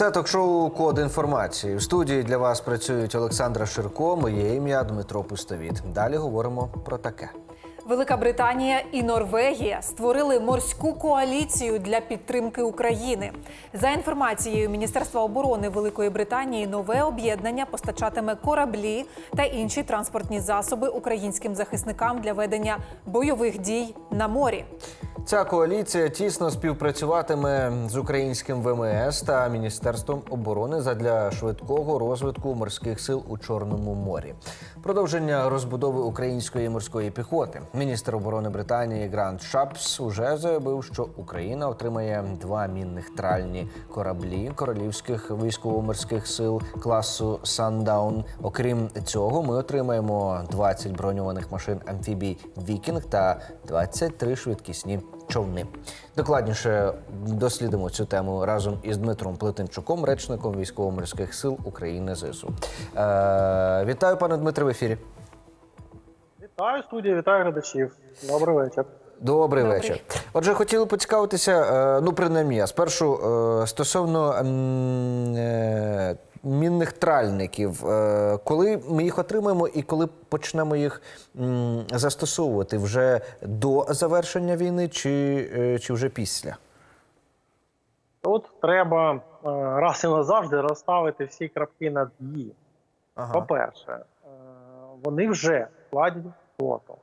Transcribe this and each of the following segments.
Це ток-шоу Код інформації. В студії для вас працюють Олександра Ширко, моє ім'я Дмитро Пустовіт. Далі говоримо про таке. Велика Британія і Норвегія створили морську коаліцію для підтримки України. За інформацією Міністерства оборони Великої Британії, нове об'єднання постачатиме кораблі та інші транспортні засоби українським захисникам для ведення бойових дій на морі. Ця коаліція тісно співпрацюватиме з українським ВМС та Міністерством оборони задля швидкого розвитку морських сил у Чорному морі. Продовження розбудови української морської піхоти. Міністр оборони Британії Грант Шапс уже заявив, що Україна отримає два мінних тральні кораблі королівських військово-морських сил класу Сандаун. Окрім цього, ми отримаємо 20 броньованих машин амфібій Вікінг та 23 швидкісні човни. Докладніше дослідимо цю тему разом із Дмитром Плетенчуком, речником військово-морських сил України ЗСУ. Е, вітаю, пане Дмитре, в ефірі. Вітаю студію, вітаю глядачів. Добрий вечір. Добрий, Добрий. вечір. Отже, хотіли поцікавитися, е, ну принаймні, я спершу е, стосовно е, мінних тральників. Коли ми їх отримаємо і коли почнемо їх застосовувати вже до завершення війни чи, чи вже після? Тут треба раз і назавжди розставити всі крапки над «і». Ага, По-перше, вони вже в складі флоту,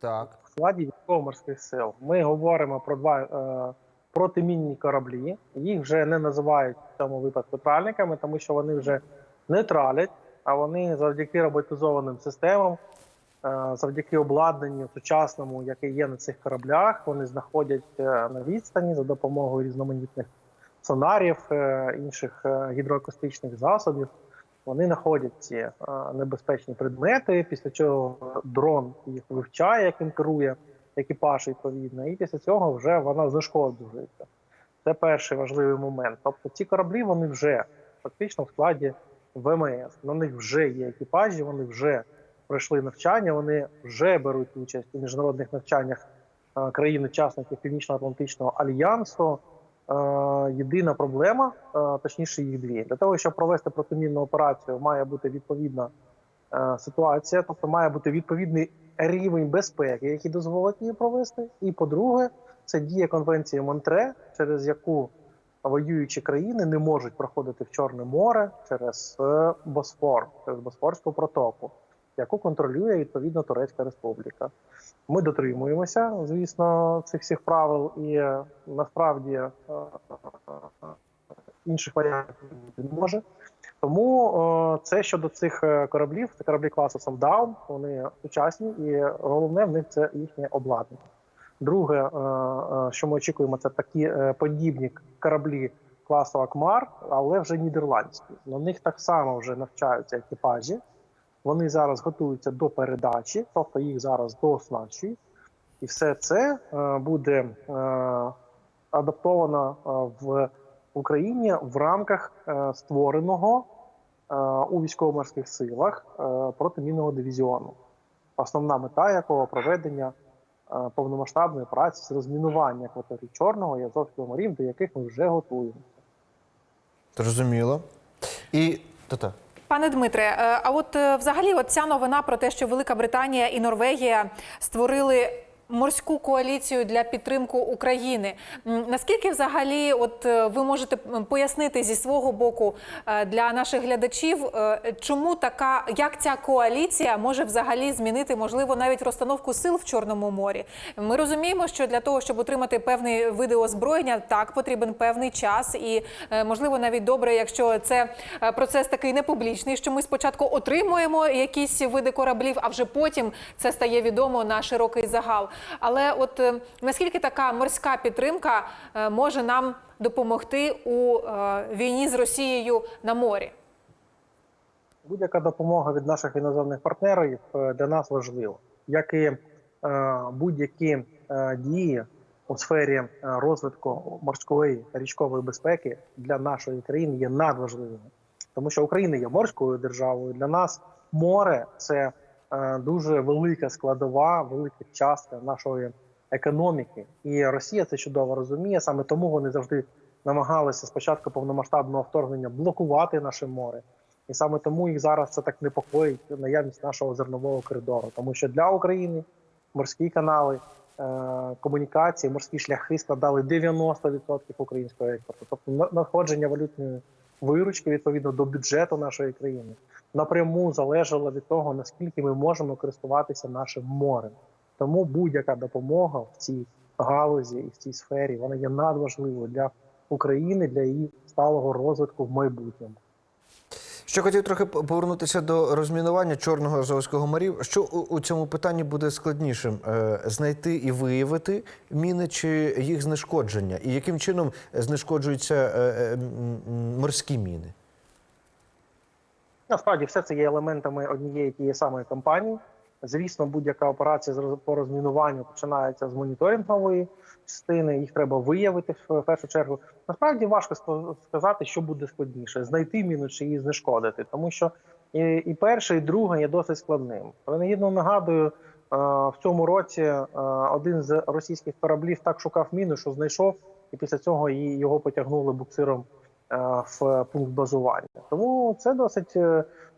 так. в складі військово-морських сил. Ми говоримо про два е, протимінні кораблі. Їх вже не називають в цьому випадку тральниками, тому що вони вже не тралять, а вони завдяки роботизованим системам, е, завдяки обладнанню сучасному, яке є на цих кораблях, вони знаходять е, на відстані за допомогою різноманітних сонарів, е, інших е, гідроакустичних засобів. Вони знаходять ці е, небезпечні предмети, після чого дрон їх вивчає, яким керує екіпаж відповідно, і після цього вже вона знешкоджується. Це перший важливий момент. Тобто ці кораблі вони вже фактично в складі ВМС. На них вже є екіпажі, вони вже пройшли навчання, вони вже беруть участь у міжнародних навчаннях е, країн-учасників Північно-Атлантичного альянсу. Е, Єдина проблема, е, точніше їх дві. Для того, щоб провести протимінну операцію, має бути відповідна е, ситуація, тобто має бути відповідний рівень безпеки, який дозволить її провести. І по-друге, це діє конвенція Монтре, через яку воюючі країни не можуть проходити в Чорне море через Босфор, через Босфорську протоку, яку контролює відповідно Турецька Республіка. Ми дотримуємося, звісно, цих всіх правил, і е, насправді е, інших варіантів не може. Тому е, це щодо цих е, кораблів, це кораблі класу Sundown, вони сучасні, і головне в них це їхнє обладнання. Друге, е, е, що ми очікуємо, це такі е, подібні кораблі класу Акмар, але вже нідерландські. На них так само вже навчаються екіпажі. Вони зараз готуються до передачі, тобто їх зараз дооснащують. І все це е, буде е, адаптовано е, в Україні в рамках створеного у військово-морських силах протимінного дивізіону, основна мета якого проведення повномасштабної праці з розмінування акваторії Чорного і Азовського морів, до яких ми вже готуємо. Зрозуміло. І та-та. Пане Дмитре, е, а от е, взагалі, от ця новина про те, що Велика Британія і Норвегія створили. Морську коаліцію для підтримки України. Наскільки взагалі, от е, ви можете пояснити зі свого боку е, для наших глядачів, е, чому така, як ця коаліція може взагалі змінити, можливо, навіть розстановку сил в Чорному морі? Ми розуміємо, що для того, щоб отримати певний види озброєння, так потрібен певний час, і можливо навіть добре, якщо це процес такий не публічний, що ми спочатку отримуємо якісь види кораблів, а вже потім це стає відомо на широкий загал. Але от е, наскільки така морська підтримка е, може нам допомогти у е, війні з Росією на морі? Будь-яка допомога від наших іноземних партнерів для нас важлива, як і будь-які дії у сфері розвитку морської річкової безпеки для нашої країни є надважливими, тому що Україна є морською державою. Для нас море це дуже велика складова, велика частка нашої економіки, і Росія це чудово розуміє. Саме тому вони завжди намагалися спочатку повномасштабного вторгнення блокувати наше море. І саме тому їх зараз це так непокоїть наявність нашого зернового коридору, тому що для України морські канали, е, комунікації, морські шляхи складали 90% українського експорту. Тобто надходження валютної виручки відповідно до бюджету нашої країни напряму залежало від того, наскільки ми можемо користуватися нашим морем. Тому будь-яка допомога в цій галузі і в цій сфері вона є надважливою для України, для її сталого розвитку в майбутньому. Ще хотів трохи повернутися до розмінування Чорного Азовського морів. Що у, цьому питанні буде складнішим Е, знайти і виявити міни чи їх знешкодження? І яким чином знешкоджуються е, е, морські міни? Насправді все це є елементами однієї тієї самої кампанії. Звісно, будь-яка операція по розмінуванню починається з моніторингової частини. Їх треба виявити в першу чергу. Насправді важко ска- сказати, що буде складніше: знайти міну чи її знешкодити, тому що і, перше, і друге є досить складним. Принагідно нагадую, е, в цьому році е, один з російських кораблів так шукав міну, що знайшов, і після цього його потягнули буксиром е, в пункт базування. Тому це досить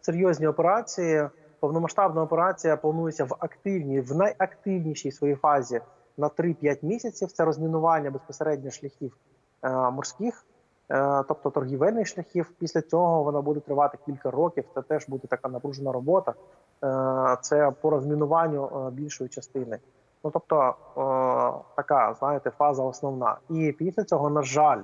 серйозні операції. Повномасштабна операція планується в активній, в найактивнішій своїй фазі на 3-5 місяців. Це розмінування безпосередньо шляхів е, морських, е, тобто торгівельних шляхів. Після цього вона буде тривати кілька років. Це теж буде така напружена робота. Е, це по розмінуванню більшої частини. Ну тобто така, знаєте, фаза основна. І після цього, на жаль,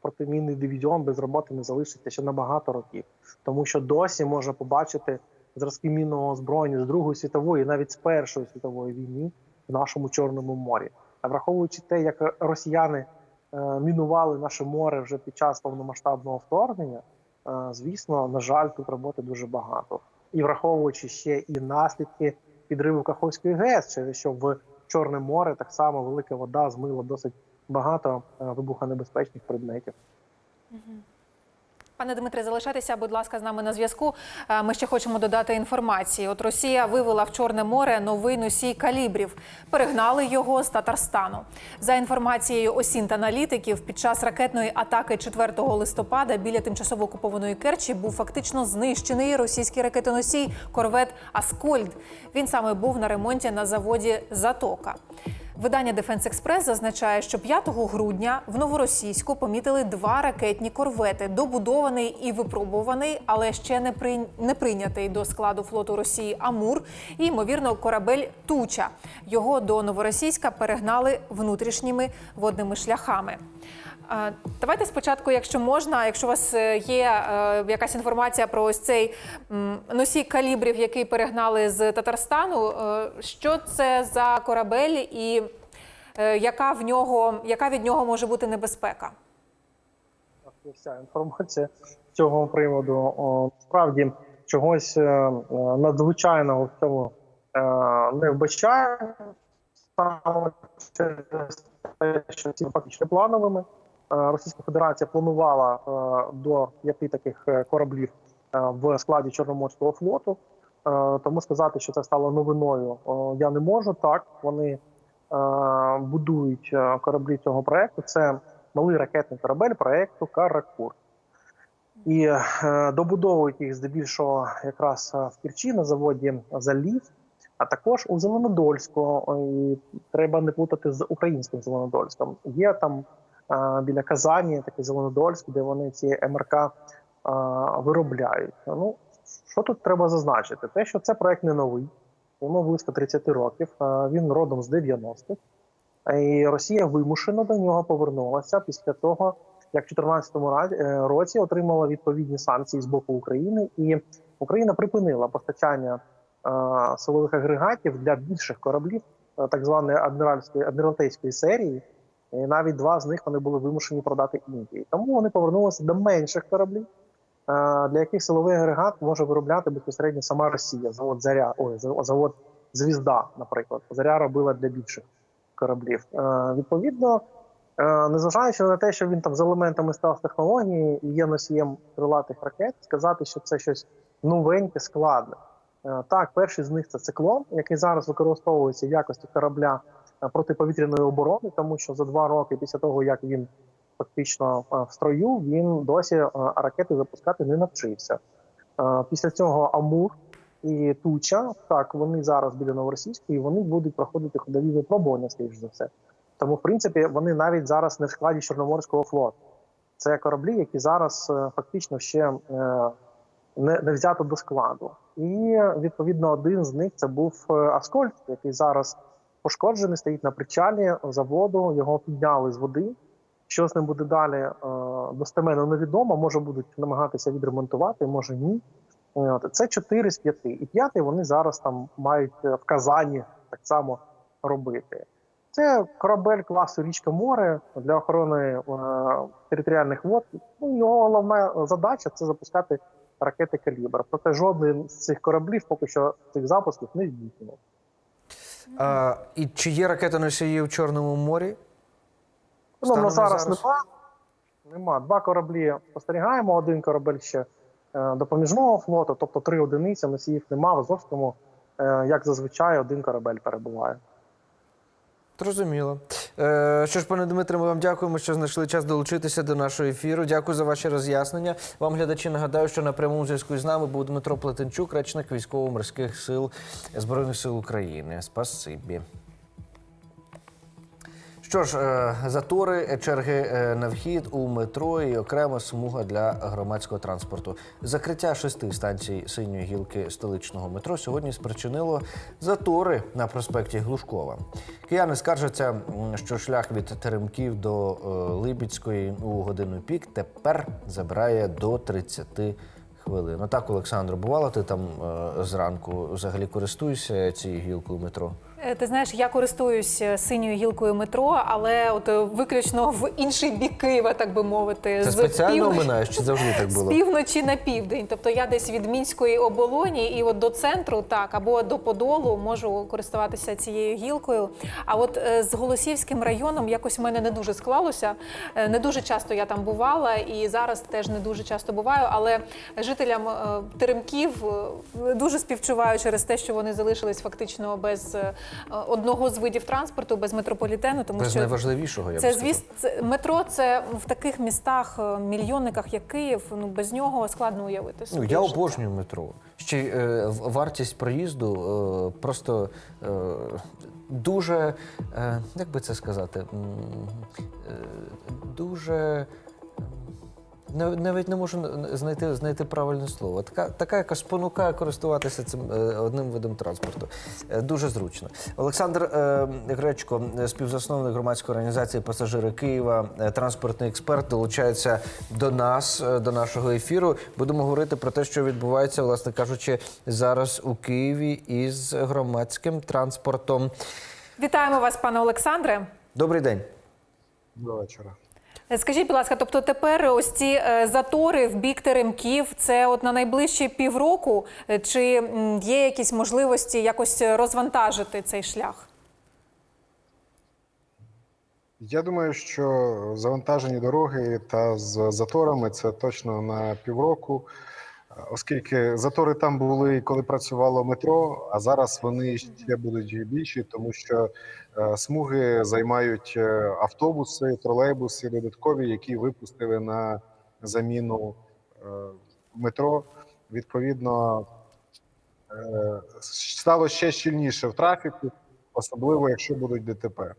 протимінний дивізіон без роботи не залишиться ще на багато років, тому що досі можна побачити зразки мінного озброєння з Другої світової, навіть з Першої світової війни в нашому Чорному морі. А враховуючи те, як росіяни е, мінували наше море вже під час повномасштабного вторгнення, е, звісно, на жаль, тут роботи дуже багато. І враховуючи ще і наслідки підриву Каховської ГЕС, через що в Чорне море так само велика вода змила досить багато е, вибухонебезпечних предметів. Пане Дмитре, залишайтеся, будь ласка, з нами на зв'язку. Е, Ми ще хочемо додати інформації. От Росія вивела в Чорне море новий носій калібрів. Перегнали його з Татарстану. За інформацією осінт-аналітиків, під час ракетної атаки 4 листопада біля тимчасово окупованої Керчі був фактично знищений російський ракетоносій корвет Аскольд. Він саме був на ремонті на заводі Затока. Видання Дефенс Експрес зазначає, що 5 грудня в новоросійську помітили два ракетні корвети, добудований і випробуваний, але ще не при... не прийнятий до складу флоту Росії Амур і ймовірно корабель Туча. Його до новоросійська перегнали внутрішніми водними шляхами. Давайте спочатку, якщо можна, якщо у вас е, є е, якась інформація про ось цей носій калібрів, який перегнали з Татарстану, е, що це за корабель і яка в нього, яка від нього може бути небезпека? Вся інформація з цього приводу. О, Справді чогось надзвичайного в цьому не вбачаю. Саме те, що ці фактично плановими. Е, Російська Федерація планувала е, до п'яти таких е, кораблів в складі Чорноморського флоту. Тому сказати, що це стало новиною, я не можу. Так вони будують кораблі цього проекту. Це малий ракетний корабель проекту Каракур. І добудовують їх здебільшого якраз в Кірчі на заводі Залів, а також у Зеленодольську. І треба не плутати з українським Зеленодольськом. Є там біля Казані такий Зеленодольськ, де вони ці МРК виробляють. Ну, що тут треба зазначити? Те, що це проект не новий, йому близько 30 років. Він родом з 90-х. І Росія вимушено до нього повернулася після того, як в 2014 ра- е, році отримала відповідні санкції з боку України, і Україна припинила постачання силових агрегатів для більших кораблів, е, так званої адміральської адміралтейської серії. І навіть два з них вони були вимушені продати Індії. Тому вони повернулися до менших кораблів, е, для яких силовий агрегат може виробляти безпосередньо сама Росія. Завод Заря, ой, завод Звізда, наприклад. Заря робила для більших кораблів. Е, відповідно, е, незважаючи на те, що він там з елементами став технології і є носієм крилатих ракет, сказати, що це щось новеньке, складне. Е, так, перший з них це циклон, який зараз використовується в якості корабля е, протиповітряної оборони, тому що за два роки після того, як він фактично е, в строю, він досі е, ракети запускати не навчився. Е, Після цього Амур і Туча, так вони зараз біля Новоросійської, вони будуть проходити ходові випробування, скоріш за все. Тому, в принципі, вони навіть зараз не в складі Чорноморського флоту. Це кораблі, які зараз е, фактично ще е, не, не взято до складу. І відповідно один з них це був е, Аскольд, який зараз пошкоджений, стоїть на причалі заводу. Його підняли з води. Що з ним буде далі, е, достеменно невідомо. Може будуть намагатися відремонтувати, може ні. Це 4 з 5. І п'ятий вони зараз там мають е, в Казані так само робити. Це корабель класу річка море для охорони е, територіальних вод. Ну, його головна задача це запускати ракети калібр. Проте жодний з цих кораблів поки що цих запусків не здійснено. А, і чи є ракетоносії в Чорному морі? Ну, на зараз, зараз? нема. Нема. Два кораблі спостерігаємо, один корабель ще е, допоміжного флоту, тобто три одиниці, носіїв нема. В Азовському, е, як зазвичай, один корабель перебуває. Зрозуміло. Е, що ж, пане Дмитре, ми вам дякуємо, що знайшли час долучитися до нашого ефіру. Дякую за ваші роз'яснення. Вам, глядачі, нагадаю, що на прямому зв'язку з нами був Дмитро Плетенчук, речник військово-морських сил Збройних сил України. Спасибі. Що ж, е, затори, черги е, на вхід у метро і окрема смуга для громадського транспорту. Закриття шести станцій синьої гілки столичного метро сьогодні спричинило затори на проспекті Глушкова. Кияни скаржаться, що шлях від Теремків до е, Либідської у годину пік тепер забирає до 30 хвилин. Отак, Олександро, бувало, ти там е, зранку взагалі користуєшся цією гілкою метро? Е, Ти знаєш, я користуюсь е, синьою гілкою метро, але от е, виключно в інший бік Києва, так би мовити, Це з спеціально півночі- оминаєш, чи завжди так з півночі на південь. Тобто я десь від мінської оболоні і от до центру, так або до Подолу можу користуватися цією гілкою. А от з Голосіївським районом якось в мене не дуже склалося. Не дуже часто я там бувала, і зараз теж не дуже часто буваю. Але жителям Теремків дуже співчуваю через те, що вони залишились фактично без одного з видів транспорту, без метрополітену, тому Без що найважливішого, я це б сказав. звіс... це, метро. Це в таких містах, е, мільйонниках, як Київ. Ну без нього складно уявити. Ну, я обожнюю метро. Ще е, вартість проїзду е, просто е, дуже, е, як би це сказати, е, дуже. Навіть не можу знайти, знайти правильне слово. Така, така, яка спонукає користуватися цим е, одним видом транспорту. Е, Дуже зручно. Олександр е, Гречко, співзасновник громадської організації Пасажири Києва, е, транспортний експерт, долучається до нас, е, до нашого ефіру. Будемо говорити про те, що відбувається, власне кажучи, зараз у Києві із громадським транспортом. Вітаємо вас, пане Олександре. Добрий день. Доброго вечора. Скажіть, будь ласка, тобто тепер ось ці е, затори в бік Теремків, це от на найближчі півроку, Е, чи є якісь можливості якось розвантажити цей шлях? Я думаю, що завантажені дороги та з заторами це точно на півроку, оскільки затори там були, коли працювало метро, а зараз вони ще будуть більші, тому що е, смуги займають е, автобуси, тролейбуси додаткові, які випустили на заміну е, метро. Відповідно, стало ще щільніше в трафіку, особливо якщо будуть ДТП.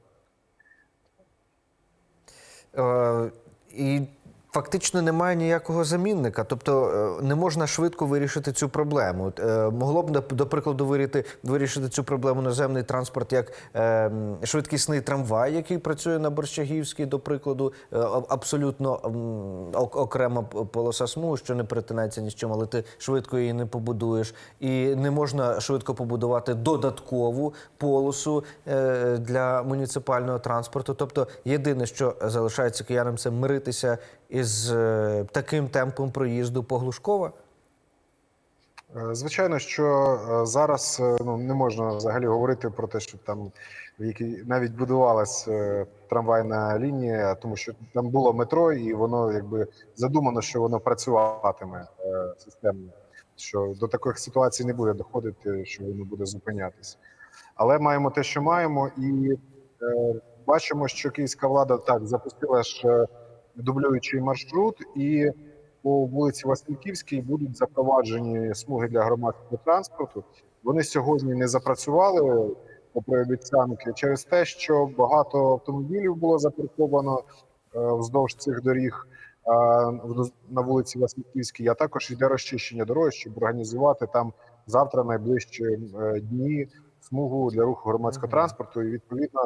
І фактично немає ніякого замінника. Тобто е, не можна швидко вирішити цю проблему. Е, Могло б, до- прикладу, вирішити, вирішити цю проблему наземний транспорт як е, швидкісний трамвай, який працює на Борщагівській, до прикладу, абсолютно ок- окрема полоса смугу, що не перетинається ні з чим, але ти швидко її не побудуєш. І не можна швидко побудувати додаткову полосу для муніципального транспорту. Тобто, єдине, що залишається киянам, це миритися із е, таким темпом проїзду по Глушкова. Е, Звичайно, що е, зараз ну, не можна взагалі говорити про те, що там в якій навіть будувалась трамвайна лінія, тому що там було метро, і воно якби задумано, що воно працюватиме системно. Що до таких ситуацій не буде доходити, що воно буде зупинятися. Але маємо те, що маємо, і е, бачимо, що київська влада так запустила ж дублюючий маршрут, і по вулиці Васильківській будуть запроваджені смуги для громадського транспорту. Вони сьогодні не запрацювали попри обіцянки через те, що багато автомобілів було запарковано е, вздовж цих доріг на вулиці Васильківській, а також йде розчищення дороги, щоб організувати там завтра найближчі е, дні смугу для руху громадського транспорту. І відповідно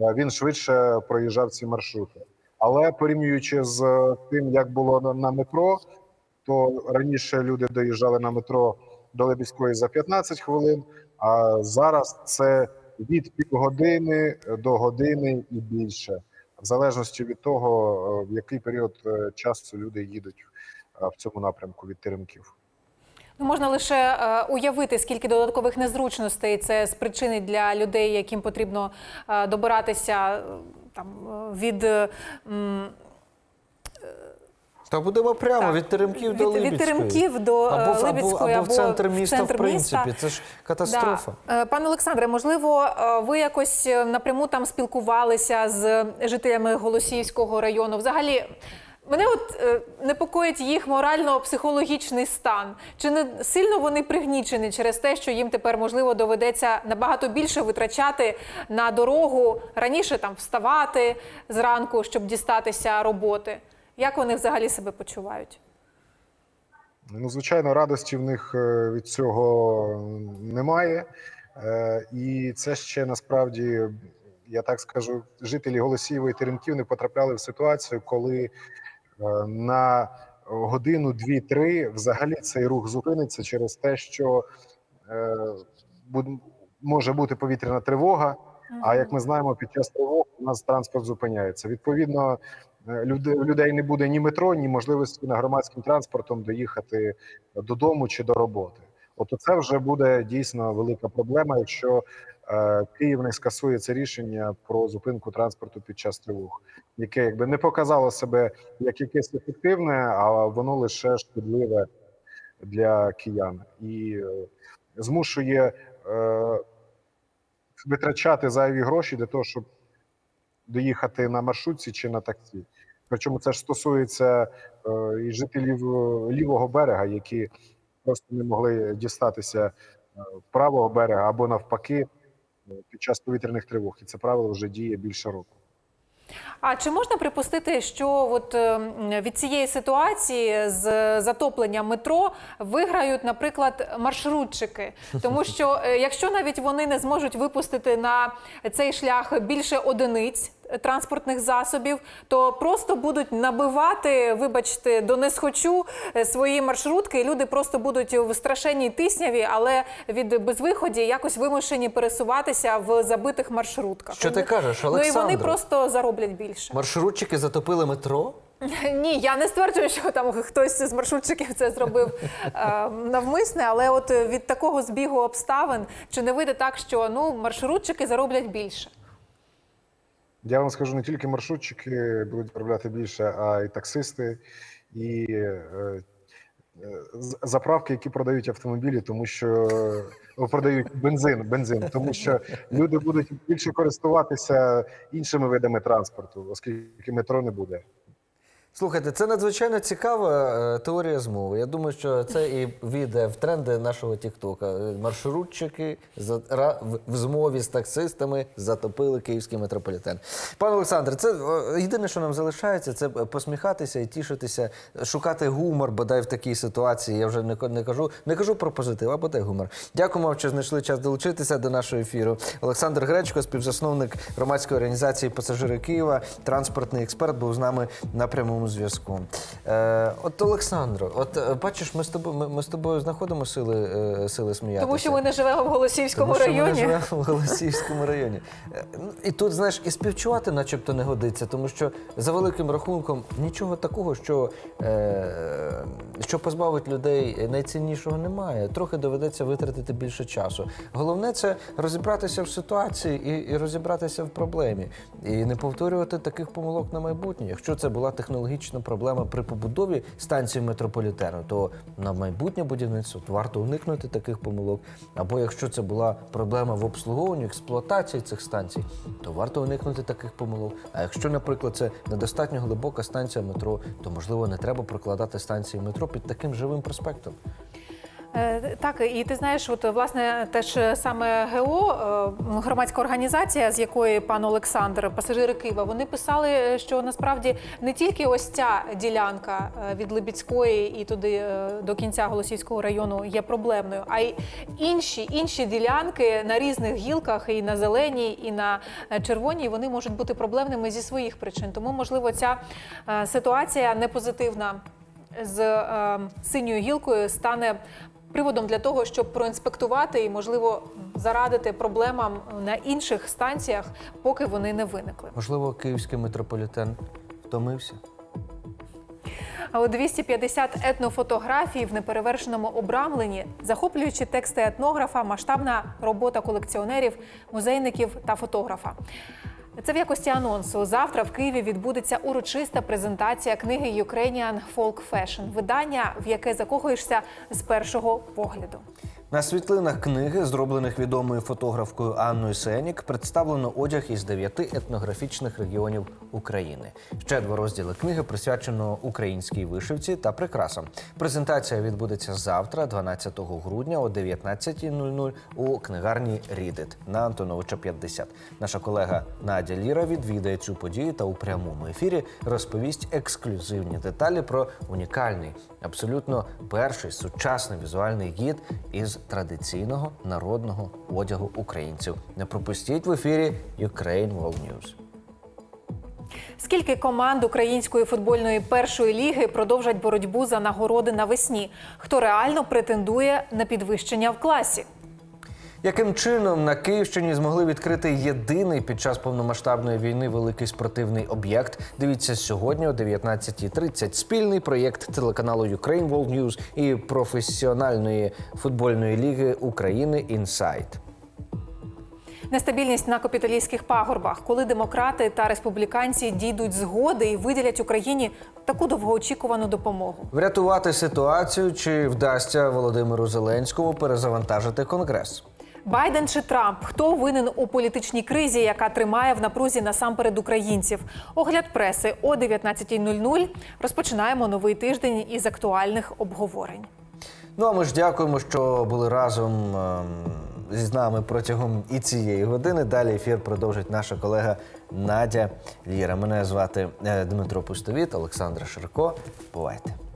е, він швидше проїжджав ці маршрути. Але порівнюючи з е, тим, як було на, метро, то раніше люди доїжджали на метро до Лебідської за 15 хвилин, а зараз це від півгодини до години і більше, в залежності від того, е, в який період е, часу люди їдуть в цьому напрямку від теремків. Ну, можна лише уявити, скільки додаткових незручностей це спричинить для людей, яким потрібно добиратися там е, від. е, Та будемо прямо Так. від теремків до від, від теремків до або, в- або, або в центр міста, центр в принципі. міста. Це ж катастрофа. Да. Е, Пане Олександре, можливо, ви якось напряму там спілкувалися з жителями Голосіївського району. Взагалі, мене от е, непокоїть їх морально-психологічний стан. Чи не сильно вони пригнічені через те, що їм тепер можливо доведеться набагато більше витрачати на дорогу раніше там вставати зранку, щоб дістатися роботи? Як вони взагалі себе почувають? Ну, звичайно, радості в них е, від цього немає. Е, І це ще насправді, я так скажу, жителі Голосієвої Теремків не потрапляли в ситуацію, коли на годину, дві-три взагалі цей рух зупиниться через те, що е, може бути повітряна тривога. А як ми знаємо, під час тривог у нас транспорт зупиняється. Відповідно, е, людей не буде ні метро, ні можливості на громадським транспортом доїхати додому чи до роботи. От це вже буде дійсно велика проблема, якщо е, Київ не скасує це рішення про зупинку транспорту під час тривог, яке якби не показало себе як якесь ефективне, а воно лише шкідливе для киян і е, змушує е, витрачати зайві гроші для того, щоб доїхати на маршрутці чи на таксі. Причому це ж стосується е, і жителів е, лівого берега, які просто не могли дістатися е, правого берега або навпаки е, під час повітряних тривог. І це правило вже діє більше року. А чи можна припустити, що от е, від цієї ситуації з затопленням метро виграють, наприклад, маршрутчики? Тому що е, якщо навіть вони не зможуть випустити на цей шлях більше одиниць транспортних засобів, то просто будуть набивати, вибачте, до несхочу е, свої маршрутки, і люди просто будуть в страшенній тисняві, але від безвиході якось вимушені пересуватися в забитих маршрутках. Що ти кажеш, Ну і вони просто зароблять більше. Маршрутчики затопили метро. Ні, я не стверджую, що там хтось з маршрутчиків це зробив е, навмисне, але от від такого збігу обставин чи не вийде так, що ну маршрутчики зароблять більше? Я вам скажу, не тільки маршрутчики будуть заробляти більше, а й таксисти, і е, е, заправки, які продають автомобілі, тому що е, продають бензин, бензин, тому що люди будуть більше користуватися іншими видами транспорту, оскільки метро не буде. Слухайте, це надзвичайно цікава е, теорія змови. Я думаю, що це і війде в тренди нашого Тіктока. Е, Маршрутчики в- змові з таксистами затопили київський метрополітен. Пане Олександре, це е, єдине, що нам залишається, це посміхатися і тішитися, шукати гумор, бодай в такій ситуації. Я вже не кажу, не кажу про позитив, а бодай гумор. Дякуємо, що знайшли час долучитися до нашого ефіру. Олександр Гречко, співзасновник громадської організації Пасажири Києва, транспортний експерт, був з нами на прямому зв'язку. Е, от Олександро, от е, бачиш, ми з тобою ми, ми з тобою знаходимо сили, е, сили сміятися. Тому що ми не живемо в Голосіївському Тому що районі. Ми не живемо в Голосіївському районі. Е, ну, І тут, знаєш, і співчувати начебто не годиться, тому що за великим рахунком нічого такого, що, е, що позбавить людей найціннішого немає. Трохи доведеться витратити більше часу. Головне це розібратися в ситуації і, і розібратися в проблемі. І не повторювати таких помилок на майбутнє. Якщо це була технологічна аналогічна проблема при побудові станції метрополітену, то на майбутнє будівництво варто уникнути таких помилок. Або якщо це була проблема в обслуговуванні, експлуатації цих станцій, то варто уникнути таких помилок. А якщо, наприклад, це недостатньо глибока станція метро, то можливо не треба прокладати станції метро під таким живим проспектом. Е, Так, і ти знаєш, от власне теж саме ГО, е, громадська організація, з якої пан Олександр, пасажири Києва, вони писали, що насправді не тільки ось ця ділянка е, від Либідської і туди до кінця Голосівського району є проблемною, а й інші, інші ділянки на різних гілках, і на зеленій, і на червоній, вони можуть бути проблемними зі своїх причин. Тому, можливо, ця ситуація не позитивна з е, синьою гілкою стане приводом для того, щоб проінспектувати і, можливо, зарадити проблемам на інших станціях, поки вони не виникли. Можливо, київський метрополітен втомився. А от 250 етнофотографій в неперевершеному обрамленні, захоплюючи тексти етнографа, масштабна робота колекціонерів, музейників та фотографа. Це в якості анонсу. Завтра в Києві відбудеться урочиста презентація книги Ukrainian Folk Fashion, видання, в яке закохуєшся з першого погляду. На світлинах книги, зроблених відомою фотографкою Анною Сенік, представлено одяг із дев'яти етнографічних регіонів України. Ще два розділи книги присвячено українській вишивці та прикрасам. Презентація відбудеться завтра, 12 грудня о 19.00 у книгарні Рідит на Антоновича 50. Наша колега Надя Ліра відвідає цю подію та у прямому ефірі розповість ексклюзивні деталі про унікальний, абсолютно перший сучасний візуальний гід із традиційного народного одягу українців. Не пропустіть в ефірі Ukraine World News. Скільки команд української футбольної першої ліги продовжать боротьбу за нагороди навесні? Хто реально претендує на підвищення в класі? Яким чином на Київщині змогли відкрити єдиний під час повномасштабної війни великий спортивний об'єкт? Дивіться сьогодні о 19.30. Спільний проєкт телеканалу Ukraine World News і професіональної футбольної ліги України Інсайт. Нестабільність на капіталістських пагорбах, коли демократи та республіканці дійдуть згоди і виділять Україні таку довгоочікувану допомогу. Врятувати ситуацію чи вдасться Володимиру Зеленському перезавантажити конгрес? Байден чи Трамп? Хто винен у політичній кризі, яка тримає в напрузі насамперед українців? Огляд преси о 19.00. Розпочинаємо новий тиждень із актуальних обговорень. Ну а ми ж дякуємо, що були разом ем, з нами протягом і цієї години. Далі ефір продовжить наша колега Надя Ліра. Мене звати е, Дмитро Пустовіт, Олександра Ширко. Бувайте.